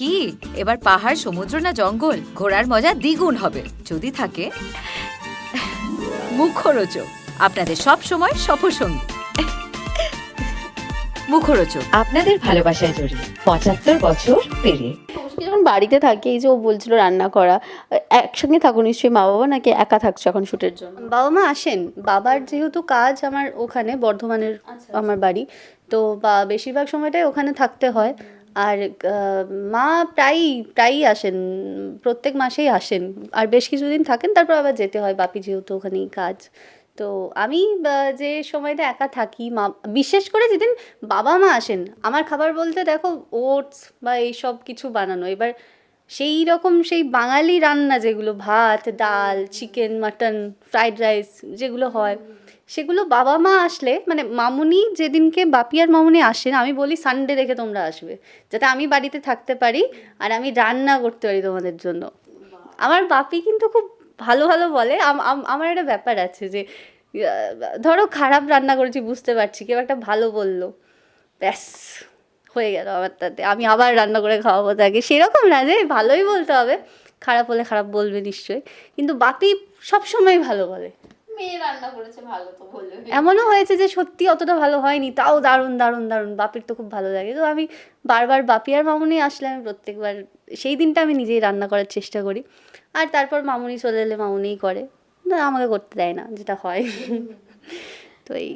কি? এবার পাহাড় সমুদ্র না জঙ্গল? ঘোরার মজা দ্বিগুণ হবে। যদি থাকে মুখরোচক। আপনাদের সব সময় সফরসঙ্গী। মুখরোচক। আপনাদের ভালোবাসায় জড়িয়ে পঁচাত্তর বছর পেরিয়ে। কৌশিকী যখন বাড়িতে থাকে এই যে ও বলছিল রান্না করা একসঙ্গে থাকো নিশ্চয়ই মা বাবা নাকি একা থাকছো এখন শুটের জন্য? বাবা মা আসেন। বাবার যেহেতু কাজ আমার ওখানে বর্ধমানের আমার বাড়ি তো বা বেশিরভাগ সময়টাই ওখানে থাকতে হয়। আর মা প্রায়ই প্রায়ই আসেন, প্রত্যেক মাসেই আসেন। আর বেশ কিছুদিন থাকেন, তারপর আবার যেতে হয়, বাপি যেহেতু ওখানেই কাজ। তো আমি যে সময়টা একা থাকি, মা, বিশেষ করে যেদিন বাবা মা আসেন, আমার খাবার বলতে দেখো, ওটস বা এইসব কিছু বানানো। এবার সেই রকম সেই বাঙালি রান্না যেগুলো ভাত, ডাল, চিকেন, মাটন, ফ্রাইড রাইস যেগুলো হয়, সেগুলো বাবা মা আসলে মানে মামুনি যেদিনকে বাপি আর মামুনি আসেন আমি বলি সানডে রেখে তোমরা আসবে, যাতে আমি বাড়িতে থাকতে পারি আর আমি রান্না করতে পারি তোমাদের জন্য। আমার বাপি কিন্তু খুব ভালো ভালো বলে, আম- আম- আমার একটা ব্যাপার আছে যে ধরো খারাপ রান্না করেছি, বুঝতে পারছি, কেউ একটা ভালো বলল, ব্যাস। হয়ে গেল আমার তাতে। আমি আবার রান্না করে খাওয়াবো তাকে। সেরকম না যে ভালোই বলতে হবে। খারাপ হলে খারাপ বলবে নিশ্চয়ই। কিন্তু বাপি সবসময় ভালো বলে। মেয়ে রান্না করেছে ভালো তো বলল এমনও হয়েছে যে সত্যি অতটা ভালো হয়নি তাও দারুণ দারুণ দারুণ। বাপির তো খুব ভালো লাগে। তো আমি বারবার বাপি আর মামুনি আসলে আমি প্রত্যেকবার সেই দিনটা আমি নিজেই রান্না করার চেষ্টা করি। আর তারপর মামুনি চলে এলে মামুনিই করে। না আমাকে করতে দেয় না যেটা হয়। তো এই।